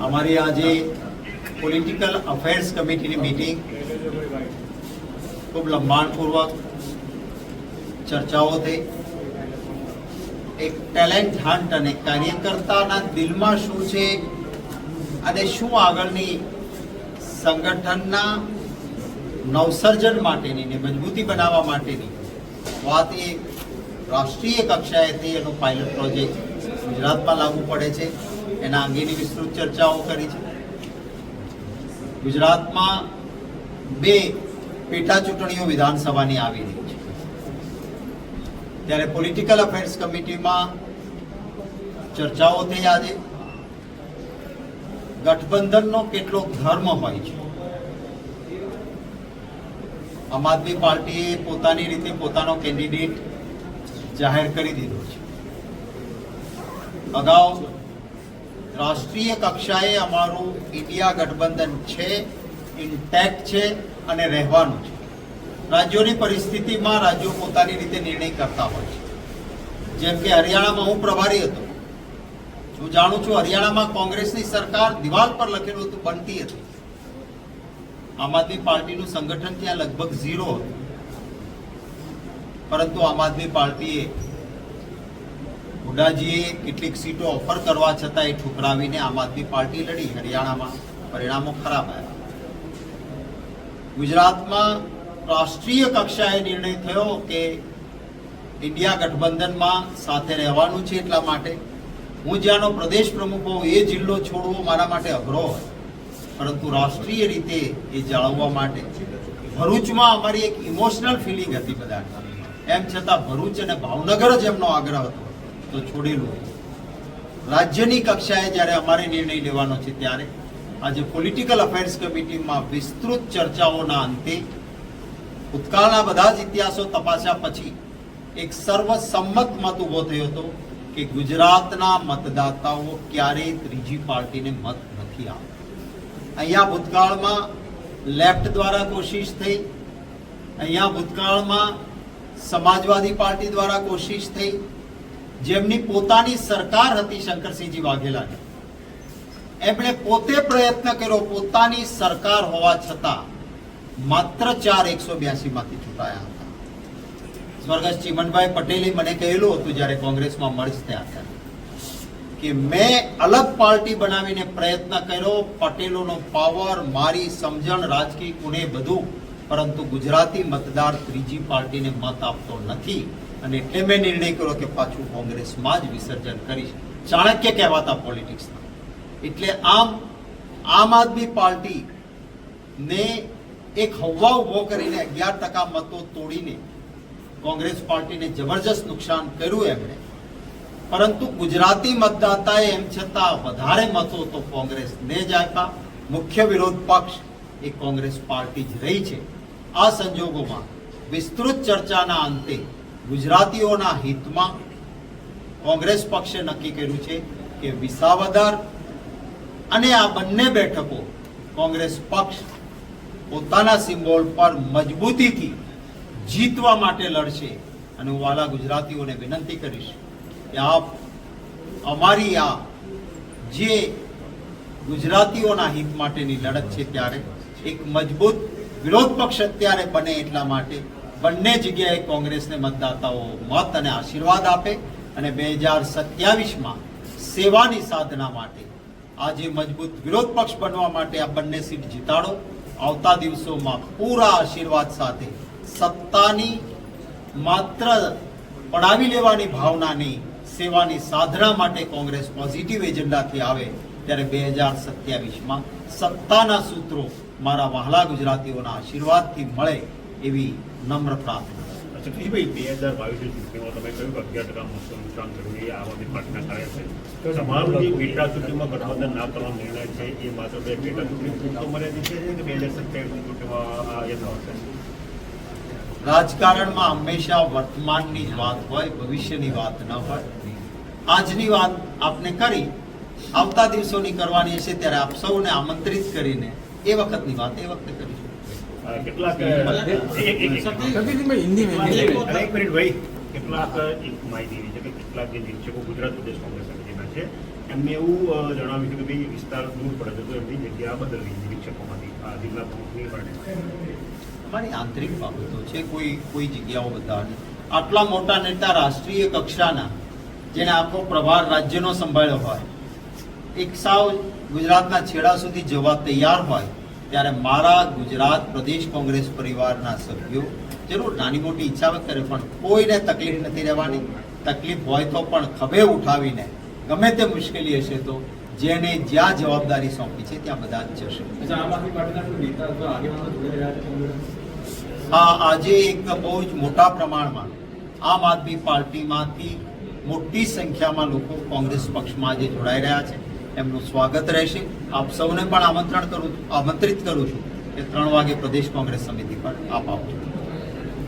અમારી આજે political affairs કમિટીની મિટિંગ ખૂબ લંબાણપૂર્વક ચર્ચાઓ થઈ. એક ટેલેન્ટ હન્ટ અને કાર્યકર્તાના દિલમાં શું છે અને શું આગળની સંગઠનના નવસર્જન માટેની ને મજબૂતી બનાવવા માટેની વાત એ રાષ્ટ્રીય કક્ષાએથી એનો પાયલટ પ્રોજેક્ટ ગુજરાતમાં લાગુ પડે છે. એના અંગેની વિસ્તૃત ચર્ચાઓ કરી છે. ગુજરાતમાં બે પેટા ચૂંટણીઓ વિધાનસભાની આવી રહી છે. ત્યારે પોલિટિકલ અફેર્સ કમિટીમાં ચર્ચાઓ થઈ આજે. ગઠબંધનનો કેટલો ધર્મ હોય છે. આમ આદમી પાર્ટીએ પોતાની રીતે પોતાનો કેન્ડિડેટ જાહેર કરી દીધો છે. અગાઉ રાષ્ટ્રીય કક્ષાએ અમારું ઇન્ડિયા ગઠબંધન છે ઇન્ટેક્ટ છે અને રહેવાનું છે. રાજ્યોની પરિસ્થિતિમાં રાજ્યો પોતાની રીતે નિર્ણય કરતા હોય છે. જેમ કે હરિયાણામાં હું પ્રભારી હતો. હું જાણું છું હરિયાણામાં કોંગ્રેસની સરકાર દિવાલ પર લખેલું હતું, બનતી હતી. આમ આદમી પાર્ટીનું સંગઠન ત્યાં લગભગ ઝીરો હતું. પરંતુ આમ આદમી પાર્ટીએ હુડાજીએ કેટલીક સીટો ઓફર કરવા છતાં એ ઠુકરાવીને આમ આદમી પાર્ટી લડી હરિયાણામાં. પરિણામો ખરાબ આવ્યા. ગુજરાતમાં રાષ્ટ્રીય કક્ષાએ નિર્ણય થયો કે ઇન્ડિયા ગઠબંધનમાં સાથે રહેવાનું છે એટલા માટે. હું જ્યાંનો પ્રદેશ પ્રમુખ હોઉં, એ જિલ્લો છોડવો મારા માટે અઘરો હોય. પરંતુ રાષ્ટ્રીય રીતે એ જાળવવા માટે ભરૂચમાં અમારી એક ઇમોશનલ ફિલિંગ હતી બધા એમ છતાં ભરૂચ અને ભાવનગર જ એમનો આગ્રહ હતો. તો છોડેલું રાજ્યની કક્ષાએ જ્યારે અમારે નિર્ણય લેવાનો છે ત્યારે આજે પોલિટિકલ અફેર્સ કમિટીમાં વિસ્તૃત ચર્ચાઓના અંતે ભૂતકાળના બધા જ ઇતિહાસો તપાસ્યા પછી એક સર્વસંમત મત ઊભો થયો હતો કે ગુજરાતના મતદાતાઓ ક્યારેય ત્રીજી પાર્ટીને મત નથી આપતા. અહીંયા ભૂતકાળમાં લેફ્ટ દ્વારા કોશિશ થઈ, અહીંયા ભૂતકાળમાં સમાજવાદી પાર્ટી દ્વારા કોશિશ થઈ જેમની પોતાની સરકાર હતી શંકરસિંહજી વાઘેલાની એમણે પોતે પ્રયત્ન કર્યો પોતાની સરકાર હોવા છતાં માત્ર ચાર એકસો બ્યાસી માંથી ચૂંટાયા હતા। સ્વર્ગસ્થ ચિમનભાઈ પટેલે મને કહેલું હતું જ્યારે કોંગ્રેસમાં મર્જ થયા હતા કે મેં અલગ પાર્ટી બનાવીને પ્રયત્ન કર્યો, પટેલોનો પાવર મારી સમજણ, રાજકીય ગુણે બધું પરંતુ ગુજરાતી મતદાર ત્રીજી પાર્ટીને મત આપતો નથી. અને એટલે મેં નિર્ણય કર્યો કે પાછું કોંગ્રેસમાં જ વિસર્જન કરીશ. ચાણક્ય કહેવાતા પોલિટિક્સના એટલે આમ આમ આદમી પાર્ટી ને એક હવા ઊભો કરીને અગિયાર ટકા મતો તોડીને કોંગ્રેસ પાર્ટીને જબરજસ્ત નુકસાન કર્યું એમણે. પરંતુ ગુજરાતી મતદાતાએ એમ છતાં વધારે મતો તો કોંગ્રેસને જ આપ્યા. મુખ્ય વિરોધ પક્ષ એ કોંગ્રેસ પાર્ટી જ રહી છે. આ સંજોગોમાં વિસ્તૃત ચર્ચાના અંતે ગુજરાતીઓના હિતમાં કોંગ્રેસ પક્ષે નક્કી કર્યું છે કે વિસાવદર અને આ બંને બેઠકો કોંગ્રેસ પક્ષ પોતાના સિમ્બોલ પર મજબૂતીથી જીતવા માટે લડશે. અને હું વાલા ગુજરાતીઓને વિનંતી કરીશ કે આપ અમારી આ જે ગુજરાતીઓના હિત માટેની લડત છે ત્યારે એક મજબૂત વિરોધ પક્ષ અત્યારે બને એટલા માટે બંને જગ્યાએ કોંગ્રેસને મતદાતાઓ મત અને આશીર્વાદ આપે અને બે હજાર સત્યાવીસમાં સેવાની સાધના માટે આજે મજબૂત વિરોધ પક્ષ બનવા માટે આ બંને સીટ જીતાડો. આવતા દિવસોમાં પૂરા આશીર્વાદ સાથે સત્તાની માત્ર પડાવી લેવાની ભાવનાની સેવાની સાધના માટે કોંગ્રેસ પોઝિટિવ એજન્ડાથી આવે ત્યારે બે હજાર સત્યાવીસમાં સત્તાના સૂત્રો મારા વહાલા ગુજરાતીઓના આશીર્વાદથી મળે એવી નમ્ર પ્રાર્થના. અચ્છા બે હજાર બાવીસની ચૂંટણીમાં તમે કહ્યું કે અગિયાર ટકા મતનું નુકસાન થયું એ આમ આદમી પાર્ટીના કારણે છે. તમારું જે પેટા ચૂંટણીમાં ગઠબંધન ના કરવાનો નિર્ણય છે એ માત્ર બે પેટા ચૂંટણી પૂરતો મર્યાદિત છે કે બે હજાર સત્યાવીસની ચૂંટણીમાં આ યથાવત છે રાજકારણમાં હંમેશા વર્તમાનની જ વાત હોય ભવિષ્યની વાત ન હોય. આજની વાત આપને કરી આવતા દિવસોની કરવાની હશે ત્યારે આપ સૌને આમંત્રિત કરીને એ વખતની વાત એ વખતે કરીશું એમને એવું જણાવ્યું કે ભાઈ વિસ્તાર દૂર પડે જગ્યા બદલવી નિરીક્ષકોમાંથી આ અમારી આંતરિક બાબતો છે કોઈ કોઈ જગ્યાઓ બતાવવાની આટલા મોટા નેતા રાષ્ટ્રીય કક્ષાના જેને આખો પ્રભાર રાજ્યનો સંભાળ્યો હોય એક સાવ ગુજરાતના છેડા સુધી જવા તૈયાર હોય ત્યારે મારા ગુજરાત પ્રદેશ કોંગ્રેસ પરિવારના સભ્યો જરૂર નાની મોટી ઈચ્છા વ્યક્ત કરે પણ કોઈને તકલીફ નથી રહેવાની. તકલીફ હોય તો પણ ખભે ઉઠાવીને ગમે તે મુશ્કેલી હશે તો જેને જ્યાં જવાબદારી સોંપી છે ત્યાં બધા જ જશે. આ આજે એક બહુ જ મોટા પ્રમાણમાં આમ આદમી પાર્ટીમાંથી મોટી સંખ્યામાં લોકો કોંગ્રેસ પક્ષમાં આજે જોડાઈ રહ્યા છે. એમનું સ્વાગત રહેશે. આપ સૌને પણ આમંત્રણ કરું આમંત્રિત કરું છું કે ત્રણ વાગે પ્રદેશ કોંગ્રેસ સમિતિ પર આપ આવજો.